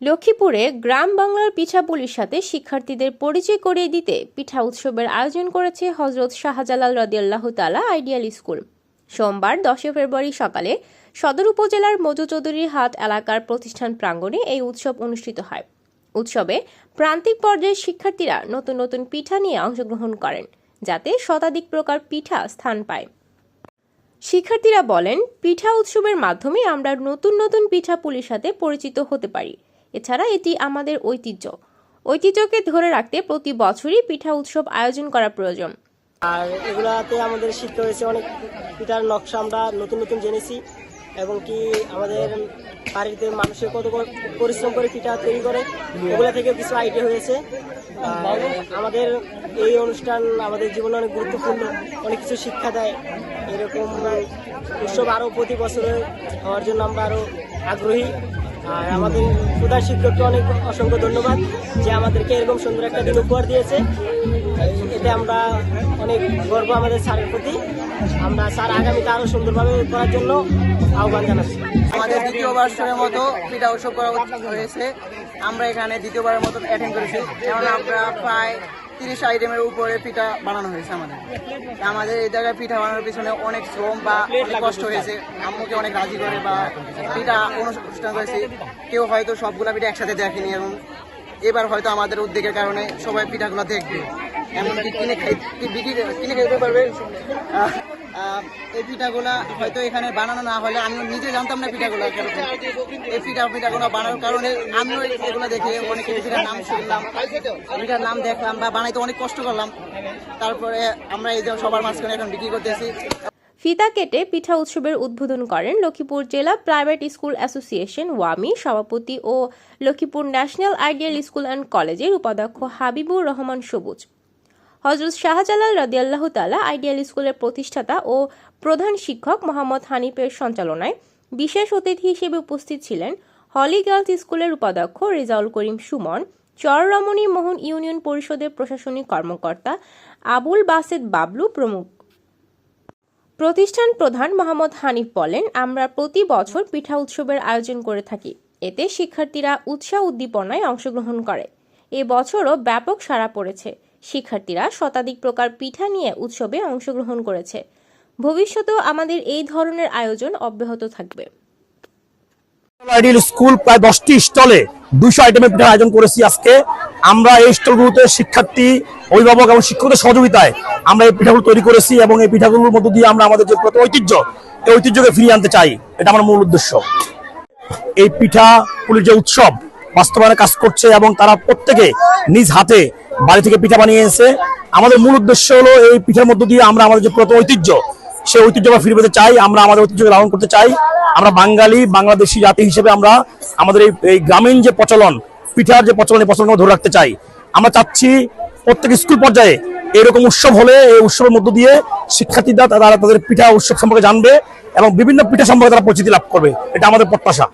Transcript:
লক্ষ্মীপুরে গ্রাম বাংলার পিঠাপুলির সাথে শিক্ষার্থীদের পরিচয় করিয়ে দিতে পিঠা উৎসবের আয়োজন করেছে হজরত শাহজালাল রদিয়াল্লাহ তালা আইডিয়াল স্কুল। সোমবার দশই ফেব্রুয়ারি সকালে সদর উপজেলার মজু চৌধুরীর হাট এলাকার প্রতিষ্ঠান প্রাঙ্গণে এই উৎসব অনুষ্ঠিত হয়। উৎসবে প্রান্তিক পর্যায়ের শিক্ষার্থীরা নতুন নতুন পিঠা নিয়ে অংশগ্রহণ করেন, যাতে শতাধিক প্রকার পিঠা স্থান পায়। শিক্ষার্থীরা বলেন, পিঠা উৎসবের মাধ্যমে আমরা নতুন নতুন পিঠা পুলির সাথে পরিচিত হতে পারি। এছাড়া এটি আমাদের ঐতিহ্য। ঐতিহ্যকে ধরে রাখতে প্রতি বছরই পিঠা উৎসব আয়োজন করা প্রয়োজন। আর এগুলাতে আমাদের শিখতে হয়েছে অনেক পিঠার নকশা আমরা নতুন নতুন জেনেছি এবং কি আমাদের বাড়িতে মানুষের কত পরিশ্রম করে পিঠা তৈরি করে এগুলো থেকে কিছু আইডিয়া হয়েছে। আমাদের এই অনুষ্ঠান আমাদের জীবনে অনেক গুরুত্বপূর্ণ, অনেক কিছু শিক্ষা দেয়। এরকম উৎসব আরও প্রতি বছরে হওয়ার জন্য আমরা আরও আগ্রহী। আর আমাদের প্রধান শিক্ষককে অনেক অসংখ্য ধন্যবাদ যে আমাদেরকে এরকম সুন্দর একটা দিন উপহার দিয়েছে। এতে আমরা অনেক গর্ব আমাদের স্যারের প্রতি। আমরা স্যার আগামীতে আরও সুন্দরভাবে করার জন্য আহ্বান জানাচ্ছি। আমাদের দ্বিতীয় বর্ষের মতো পিঠা উৎসব করা হয়েছে। আমরা এখানে দ্বিতীয়বারের মতো অ্যাটেন্ড করেছি। যেমন আমরা প্রায় তিরিশ আইটেমের উপরে পিঠা বানানো হয়েছে আমাদের। আমাদের এই জায়গায় পিঠা বানানোর পিছনে অনেক শ্রম বা অনেক কষ্ট হয়েছে। আম্মুকে অনেক রাজি করে বা পিঠা অনুষ্ঠান করেছি। কেউ হয়তো সবগুলা পিঠা একসাথে দেখেনি এবং এবার হয়তো আমাদের উদ্যোগের কারণে সবাই পিঠাগুলো দেখবে। এমনকি কিনে খাই বিক্রি কিনে খেতে পারবে? এই পিঠাগুলা হয়তো এখানে বানানো না হলে আমি নিজে জানতাম না পিঠাগুলা এই পিঠা পিঠাগুলো বানানোর কারণে আমিও এগুলো দেখে অনেক পিঠার নাম শুনলাম, পিঠার নাম দেখলাম বা বানাইতে অনেক কষ্ট করলাম। তারপরে আমরা এই যে সবার মাঝখানে এখন বিক্রি করতেছি। ফিতা কেটে পিঠা উৎসবের উদ্বোধন করেন লক্ষ্মীপুর জেলা প্রাইভেট স্কুল অ্যাসোসিয়েশন ওয়ামি, সভাপতি ও Lakshmipur national ideal school and কলেজের উপাধ্যক্ষ হাবিবুর রহমান সবুজ। হজরত শাহজালাল রদিয়াল্লাহ তালা আইডিয়াল স্কুলের প্রতিষ্ঠাতা ও প্রধান শিক্ষক মোহাম্মদ হানিফের সঞ্চালনায় বিশেষ অতিথি হিসেবে উপস্থিত ছিলেন হলি গার্লস স্কুলের উপাধ্যক্ষ রেজাউল করিম সুমন, চররমণী মোহন ইউনিয়ন পরিষদের প্রশাসনিক কর্মকর্তা আবুল বাসেদ বাবলু প্রমুখ। প্রতিষ্ঠান প্রধান মোহাম্মদ হানিফ বলেন, আমরা প্রতি বছর পিঠা উৎসবের আয়োজন করে থাকি। এতে শিক্ষার্থীরা উৎসাহ উদ্দীপনায় অংশগ্রহণ করে। এ বছরও ব্যাপক সাড়া পড়েছে। শিক্ষার্থীরা শতাধিক প্রকার পিঠা নিয়ে উৎসবে অংশগ্রহণ করেছে। ভবিষ্যতেও আমাদের এই ধরনের আয়োজন অব্যাহত থাকবে। স্কুল প্রায় দশটি স্টলে দুইশো আইটেমের পিঠার আয়োজন করেছি আজকে। আমরা এই স্টলগুলোতে শিক্ষার্থী, অভিভাবক এবং শিক্ষকদের সহযোগিতায় আমরা এই পিঠাগুলো তৈরি করেছি এবং এই পিঠাগুলোর মধ্য দিয়ে আমরা আমাদের যে ঐতিহ্য, এই ঐতিহ্যকে ফিরিয়ে আনতে চাই। এটা আমার মূল উদ্দেশ্য। এই পিঠা পুলির যে উৎসব বাস্তবায়নে কাজ করছে এবং তারা প্রত্যেকে নিজ হাতে বাড়ি থেকে পিঠা বানিয়ে এসে আমাদের মূল উদ্দেশ্য হলো এই পিঠার মধ্য দিয়ে আমরা আমাদের যে পুরাতন ঐতিহ্য, সেই ঐতিহ্য আমরা ফিরে পেতে চাই, আমরা আমাদের ঐতিহ্যকে লালন করতে চাই। আমরা বাঙালি, বাংলাদেশি জাতি হিসেবে আমরা আমাদের এই এই গ্রামীণ যে প্রচলন, পিঠার যে প্রচলন, এই প্রচলন ধরে রাখতে চাই। আমরা চাচ্ছি প্রত্যেক স্কুল পর্যায়ে এরকম উৎসব হলে এই উৎসবের মধ্য দিয়ে শিক্ষার্থীরা তারা তাদের পিঠা উৎসব সম্পর্কে জানবে এবং বিভিন্ন পিঠা সম্পর্কে তারা পরিচিতি লাভ করবে। এটা আমাদের প্রত্যাশা।